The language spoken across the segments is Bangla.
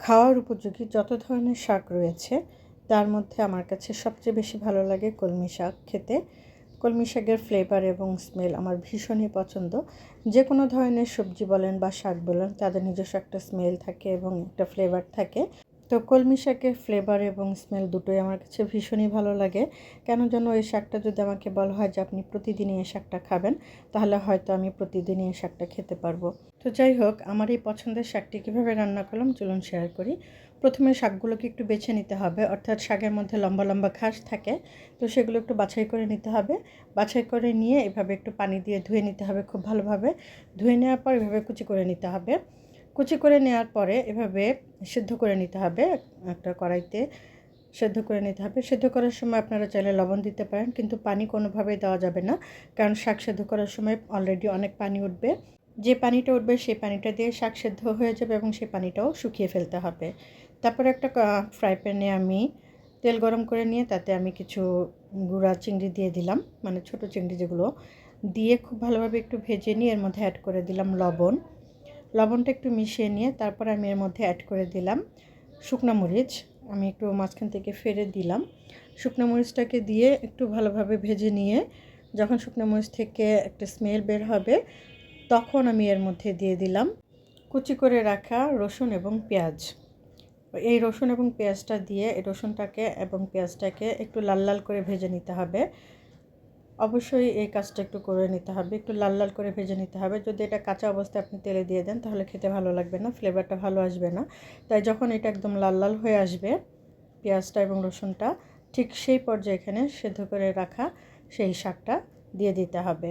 খাওয়ার উপযোগী যত ধরনের শাক রয়েছে, তার মধ্যে আমার কাছে সবচেয়ে বেশি ভালো লাগে কলমি শাক খেতে। কলমি শাকের ফ্লেভার এবং স্মেল আমার ভীষণই পছন্দ। যে কোনো ধরনের সবজি বলেন বা শাক বলেন, তাদের নিজস্ব একটা স্মেল থাকে এবং একটা ফ্লেভার থাকে। তো কলমি শাকের ফ্লেভার এবং স্মেল দুটোই আমার কাছে ভীষণই ভালো লাগে। কেন যেন এই শাকটা যদি আমাকে বলা হয় যে আপনি প্রতিদিনই এই শাকটা খাবেন, তাহলে হয়তো আমি প্রতিদিনই এই শাকটা খেতে পারব। তো যাই হোক, আমার এই পছন্দের শাকটি কীভাবে রান্না করলাম চলুন শেয়ার করি। প্রথমে শাকগুলোকে একটু বেছে নিতে হবে, অর্থাৎ শাকের মধ্যে লম্বা লম্বা ঘাস থাকে, তো সেগুলো একটু বাছাই করে নিতে হবে। বাছাই করে নিয়ে এভাবে একটু পানি দিয়ে ধুয়ে নিতে হবে খুব ভালোভাবে। ধুয়ে নেওয়ার পর এভাবে কুচি করে নিতে হবে। কুচি করে নেওয়ার পরে এভাবে সিদ্ধ করে নিতে হবে। একটা কড়াইতে সেদ্ধ করে নিতে হবে। সেদ্ধ করার সময় আপনারা চাইলে লবণ দিতে পারেন, কিন্তু পানি কোনোভাবেই দেওয়া যাবে না, কারণ শাক সেদ্ধ করার সময় অলরেডি অনেক পানি উঠবে। যে পানিটা উঠবে, সেই পানিটা দিয়ে শাক সেদ্ধ হয়ে যাবে এবং সেই পানিটাও শুকিয়ে ফেলতে হবে। তারপর একটা ফ্রাই প্যানে আমি তেল গরম করে নিয়ে তাতে আমি কিছু গুঁড়া চিংড়ি দিয়ে দিলাম মানে ছোট চিংড়ি যেগুলো, দিয়ে খুব ভালোভাবে একটু ভেজে নিয়ে এর মধ্যে অ্যাড করে দিলাম লবণ। লবণটা একটু মিশিয়ে নিয়ে তারপর আমি এর মধ্যে অ্যাড করে দিলাম শুকনো মরিচ। আমি একটু মাঝখান থেকে ফেরে দিলাম। শুকনো মরিচটাকে দিয়ে একটু ভালোভাবে ভেজে নিয়ে যখন শুকনো মরিচ থেকে একটা স্মেল বের হবে, তখন আমি এর মধ্যে দিয়ে দিলাম কুচি করে রাখা রসুন এবং পেঁয়াজ। এই রসুন এবং পেঁয়াজটা দিয়ে এই রসুনটাকে এবং পেঁয়াজটাকে একটু লাল লাল করে ভেজে নিতে হবে। অবশ্যই এই কাজটা একটু করে নিতে হবে, একটু লাল লাল করে ভেজে নিতে হবে। যদি এটা কাঁচা অবস্থায় আপনি তেলে দিয়ে দেন, তাহলে খেতে ভালো লাগবে না, ফ্লেভারটা ভালো আসবে না। তাই যখন এটা একদম লাল লাল হয়ে আসবে, পেঁয়াজটা এবং রসুনটা, ঠিক সেই পর্যায়ে এখানে সেদ্ধ করে রাখা সেই শাকটা দিয়ে দিতে হবে।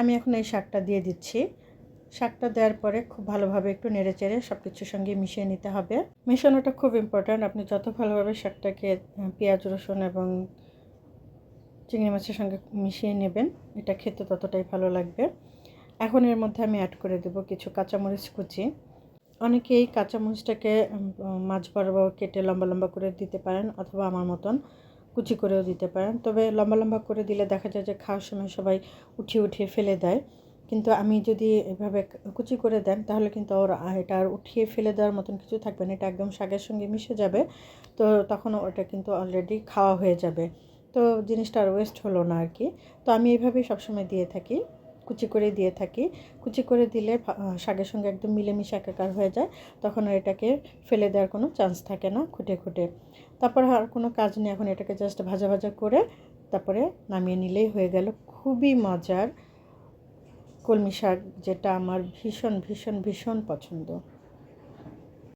আমি এখন এই শাকটা দিয়ে দিচ্ছি। শাকটা দেওয়ার পরে খুব ভালোভাবে একটু নেড়ে চেড়ে সব কিছুর সঙ্গে মিশিয়ে নিতে হবে। মেশানোটা খুব ইম্পর্ট্যান্ট আপনি যত ভালোভাবে শাকটাকে পেঁয়াজ, রসুন এবং চিংড়ি মাছের সঙ্গে মিশিয়ে নেবেন। এটা খেতে ততটাই ভালো লাগবে। এখন এর মধ্যে আমি অ্যাড করে দেব কিছু কাঁচামরিচ কুচি। অনেকেই কাঁচামরিচটাকে মাছ বরাবর কেটে লম্বা লম্বা করে দিতে পারেন অথবা আমার মতন কুচি করেও দিতে পারেন। তবে লম্বা লম্বা করে দিলে দেখা যায় যে খাওয়ার সময় সবাই উঠিয়ে উঠিয়ে ফেলে দেয়। কিন্তু আমি যদি এভাবে কুচি করে দেন, তাহলে কিন্তু ওর, এটা আর উঠিয়ে ফেলে দেওয়ার মতন কিছু থাকবে না। এটা একদম শাকের সঙ্গে মিশে যাবে। তো তখন ওটা কিন্তু অলরেডি খাওয়া হয়ে যাবে। তো জিনিসটা আর ওয়েস্ট হলো না আর কি। তো আমি এইভাবেই সবসময় দিয়ে থাকি, কুচি করে দিয়ে থাকি। কুচি করে দিলে শাকের সঙ্গে একদম মিলেমিশে একাকার হয়ে যায়, তখন আর এটাকে ফেলে দেওয়ার কোনো চান্স থাকে না খুঁটে খুঁটে। তারপর আর কোনো কাজ নেই, এখন এটাকে জাস্ট ভাজা ভাজা করে তারপরে নামিয়ে নিলেই হয়ে গেল। খুবই মজার কলমি শাক, যেটা আমার ভীষণ ভীষণ ভীষণ পছন্দ।